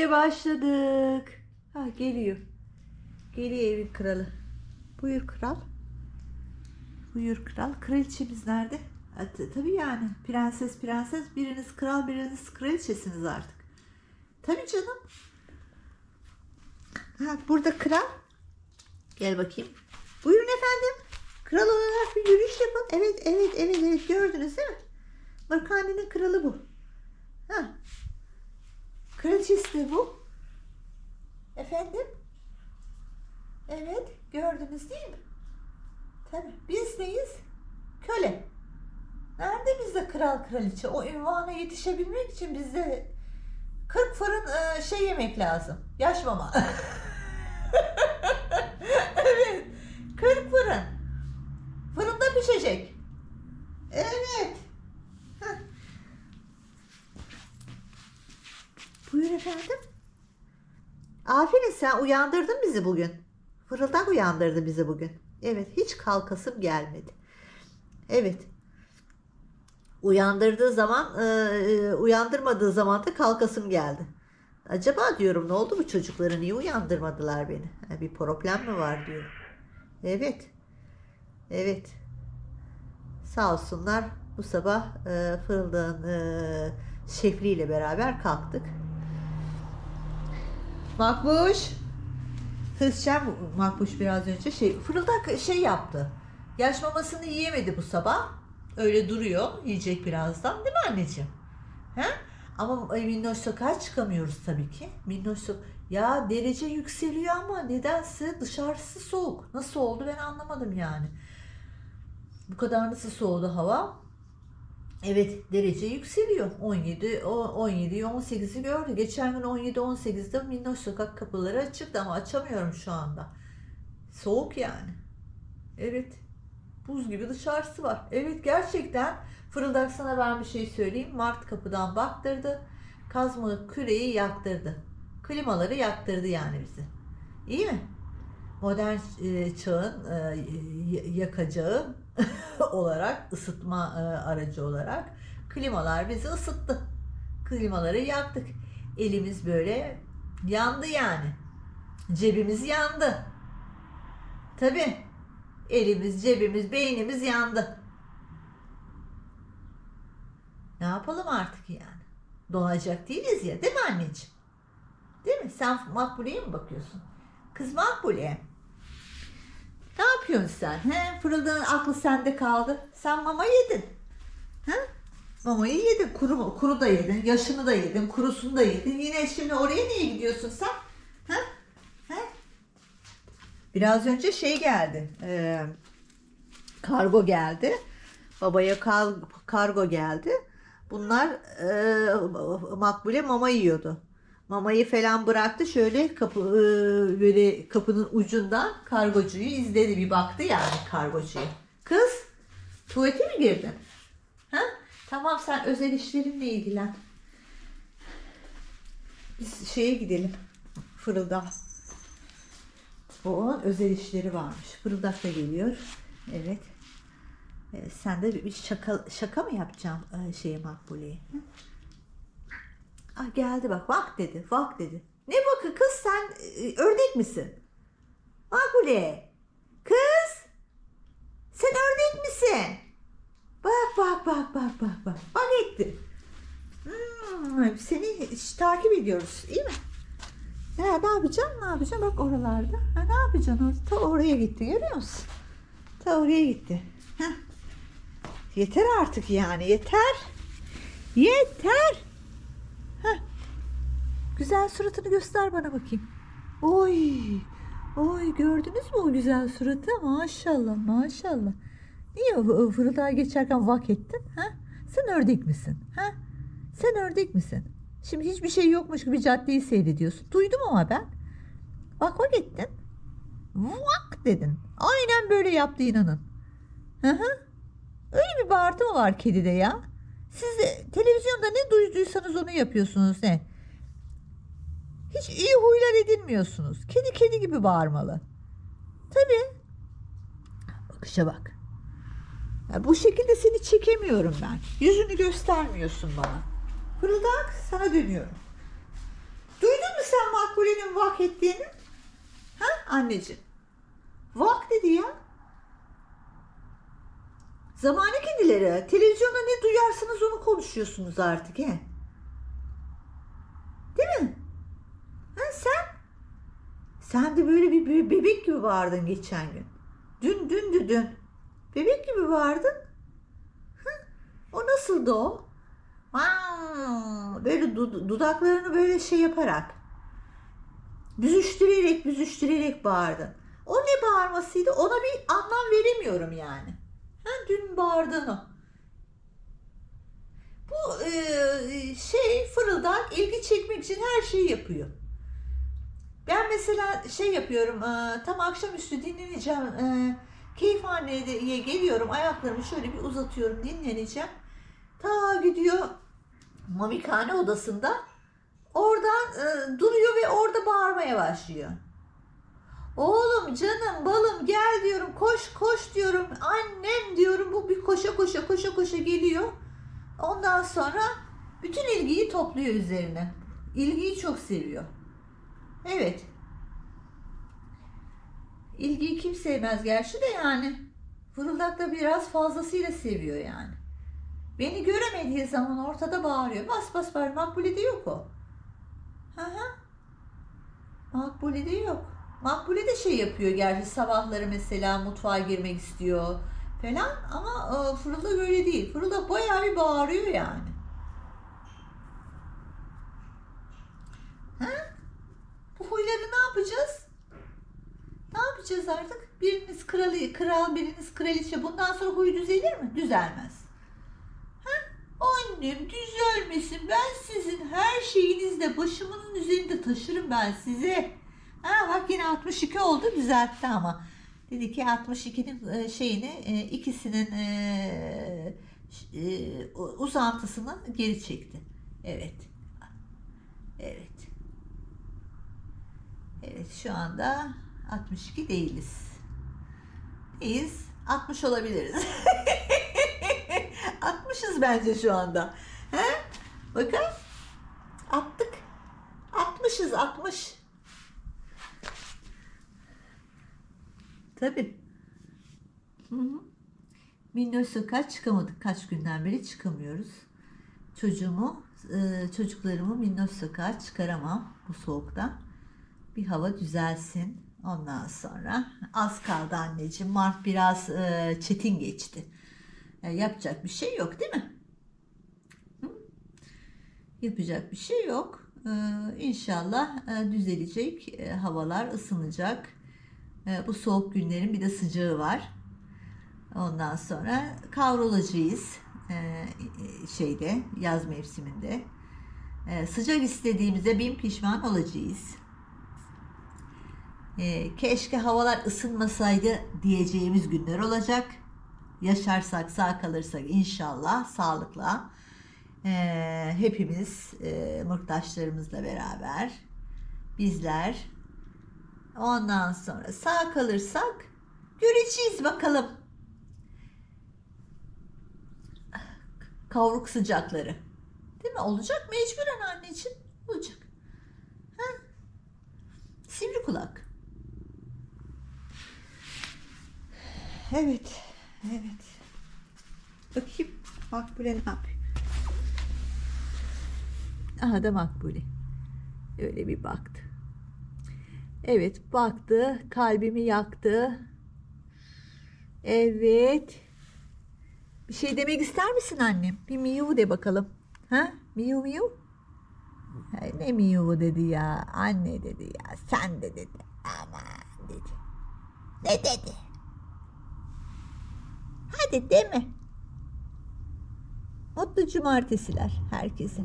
Evine başladık. Ha geliyor. Geliyor evin kralı. Buyur kral. Buyur kral. Kraliçemiz nerede? Tabii yani. Prenses prenses. Biriniz kral biriniz kraliçesiniz artık. Tabii canım. Ha, burada kral. Gel bakayım. Buyurun efendim. Kral olarak bir yürüyüş yapın. Evet evet evet evet gördünüz değil mi? Markaninin kralı bu. Ha. Kraliçesi bu. Efendim? Evet, gördünüz değil mi? Tabii. Biz neyiz? Köle. Nerede bizde kral kraliçe? O ünvana yetişebilmek için bizde 40 fırın e, şey yemek lazım. Yaş mama. evet. 40 fırın. Fırında pişecek. Evet. Heh. Buyur efendim. Aferin sen uyandırdın bizi bugün. Fırıldak uyandırdı bizi bugün. Evet hiç kalkasım gelmedi. Evet. Uyandırdığı zaman, e, uyandırmadığı zaman da kalkasım geldi. Acaba diyorum ne oldu bu çocuklara niye uyandırmadılar beni? Ha, bir problem mi var diyorum. Evet. Evet. Sağ olsunlar bu sabah e, Fırıldak'ın e, şefliyle beraber kalktık. Makbuş. Kızcağım Makbuş biraz önce şey fırıldak şey yaptı. Yaş mamasını yiyemedi bu sabah. Öyle duruyor. Yiyecek birazdan değil mi anneciğim? He? Ama Minnoş sokağa çıkamıyoruz tabii ki. Minnoş so ya derece yükseliyor ama nedense dışarısı soğuk. Nasıl oldu ben anlamadım yani. Bu kadar nasıl soğudu hava? Evet derece yükseliyor. 17, o 17'yi 18'i gördü. Geçen gün 17 18'de Minnoş sokak kapıları açıktı ama açamıyorum şu anda. Soğuk yani. Evet. Buz gibi dışarısı var. Evet gerçekten fırıldak sana ben bir şey söyleyeyim. Mart kapıdan baktırdı. Kazmalı küreyi yaktırdı. Klimaları yaktırdı yani bizi. İyi mi? Modern e, çağın e, yakacağı olarak ısıtma e, aracı olarak klimalar bizi ısıttı. Klimaları yaktık. Elimiz böyle yandı yani. Cebimiz yandı. Tabii. Elimiz, cebimiz, beynimiz yandı. Ne yapalım artık yani? Donacak değiliz ya değil mi anneciğim? Değil mi? Sen Makbule'ye mi bakıyorsun? Kız Makbule. Yapıyorsun sen? He? Fırıldağın aklı sende kaldı. Sen mama yedin. He? Mamayı yedin. Kuru, kuru da yedin. Yaşını da yedin. Kurusunu da yedin. Yine şimdi oraya niye gidiyorsun sen? He? He? Biraz önce şey geldi. Ee, kargo geldi. Babaya kar, kargo geldi. Bunlar e, Makbule mama yiyordu. Mamayı falan bıraktı şöyle kapı e, böyle kapının ucundan kargocuyu izledi bir baktı yani kargocuya. Kız tuvalete mi girdin? Ha? Tamam sen özel işlerinle ilgilen. Biz şeye gidelim. Fırıldak. O özel işleri varmış. Fırıldak da geliyor. Evet. Evet, sen de bir şaka şaka mı yapacaksın e, şeye Makbule'ye? hı? Ah geldi bak. Bak dedi. Bak dedi. Ne bakı kız sen e, ördek misin? Makbule. Kız. Sen ördek misin? Bak bak bak bak bak bak. Bak etti. Hmm, seni takip ediyoruz. iyi mi? Ya ne yapacaksın? Ne yapacaksın? Bak oralarda. Ha, ne yapacaksın? Ta oraya gitti. Görüyor musun? Ta oraya gitti. Heh. Yeter artık yani. Yeter. Yeter. Güzel suratını göster bana bakayım. Oy. Oy gördünüz mü o güzel suratı? Maşallah maşallah. Niye fırıldağa geçerken vak ettin? Ha? Sen ördek misin? Ha? Sen ördek misin? Şimdi hiçbir şey yokmuş gibi caddeyi seyrediyorsun. Duydum ama ben. Vak vak ettin. Vak dedin. Aynen böyle yaptı inanın. Hı hı. Öyle bir bağırtı mı var kedide ya? Siz televizyonda ne duyduysanız onu yapıyorsunuz ne? Hiç iyi huylar edinmiyorsunuz. Kedi kedi gibi bağırmalı. Tabii. Bakışa bak. Ya bu şekilde seni çekemiyorum ben. Yüzünü göstermiyorsun bana. Fırıldak sana dönüyorum. Duydun sen Makbule'nin vak ettiğini? Ha anneciğim? Vak dedi ya. Zamanı kedileri. Televizyonda ne duyarsınız onu konuşuyorsunuz artık he. Değil mi? Ha sen? Sen de böyle bir be- bebek gibi bağırdın geçen gün. Dün dündü dün. Bebek gibi bağırdın. Hı? O nasıldı o? Böyle dud- dudaklarını böyle şey yaparak. Büzüştürerek büzüştürerek bağırdın. O ne bağırmasıydı? Ona bir anlam veremiyorum yani. Ha, dün bağırdın o. Bu e, şey fırıldak ilgi çekmek için her şeyi yapıyor. Ben mesela şey yapıyorum e, tam akşamüstü dinleneceğim. E, keyifhaneye geliyorum ayaklarımı şöyle bir uzatıyorum dinleneceğim. Ta gidiyor mamikane odasında oradan e, duruyor ve orada bağırmaya başlıyor. Oğlum canım balım gel diyorum koş koş diyorum annem diyorum bu bir koşa koşa koşa koşa geliyor. Ondan sonra bütün ilgiyi topluyor üzerine. İlgiyi çok seviyor. Evet. İlgiyi kim sevmez gerçi de yani. Fırıldak da biraz fazlasıyla seviyor yani. Beni göremediği zaman ortada bağırıyor. Bas bas bağır. Makbule'de yok o. Hı hı. Makbule'de yok. Makbule de şey yapıyor gerçi sabahları mesela mutfağa girmek istiyor falan ama e, Fırıldak öyle değil. Fırıldak bayağı bir bağırıyor yani. Ha? Bu huyları ne yapacağız? Ne yapacağız artık? Biriniz kralı, kral, biriniz kraliçe. Bundan sonra huy düzelir mi? Düzelmez. Ha? Annem düzelmesin. Ben sizin her şeyinizde başımın üzerinde taşırım ben size. Ha bak yine 62 oldu düzeltti ama. Dedi ki 62'nin e, şeyini e, ikisinin e, uzantısını geri çekti. Evet. Evet. Evet şu anda 62 değiliz. Değiliz. 60 olabiliriz. 60'ız bence şu anda. He? Bakın. Attık. 60'ız 60. Tabii. Hı hı. Minnoş sokağa çıkamadık. Kaç günden beri çıkamıyoruz. Çocuğumu, e, çocuklarımı minnoş sokağa çıkaramam bu soğukta. Bir hava düzelsin. Ondan sonra az kaldı anneciğim. Mart biraz e, çetin geçti. E, yapacak bir şey yok değil mi? Hı? Yapacak bir şey yok. E, inşallah e, düzelecek. E, havalar ısınacak. E, bu soğuk günlerin bir de sıcağı var. Ondan sonra kavrulacağız e, şeyde yaz mevsiminde. E, sıcak istediğimizde bin pişman olacağız. E, keşke havalar ısınmasaydı diyeceğimiz günler olacak. Yaşarsak sağ kalırsak inşallah sağlıkla e, hepimiz e, mırktaşlarımızla beraber bizler ondan sonra sağ kalırsak göreceğiz bakalım. Kavruk sıcakları. Değil mi? Olacak mecburen anneciğim. Olacak. Evet. Evet. Bakayım Makbule ne yapıyor? Aha da Makbule. Öyle bir baktı. Evet baktı. Kalbimi yaktı. Evet. Bir şey demek ister misin annem? Bir miyu de bakalım. Ha? Miyu miyu? Ne miyu dedi ya? Anne dedi ya. Sen de dedi. Aman dedi. Ne dedi? Hadi deme. Mutlu cumartesiler herkese.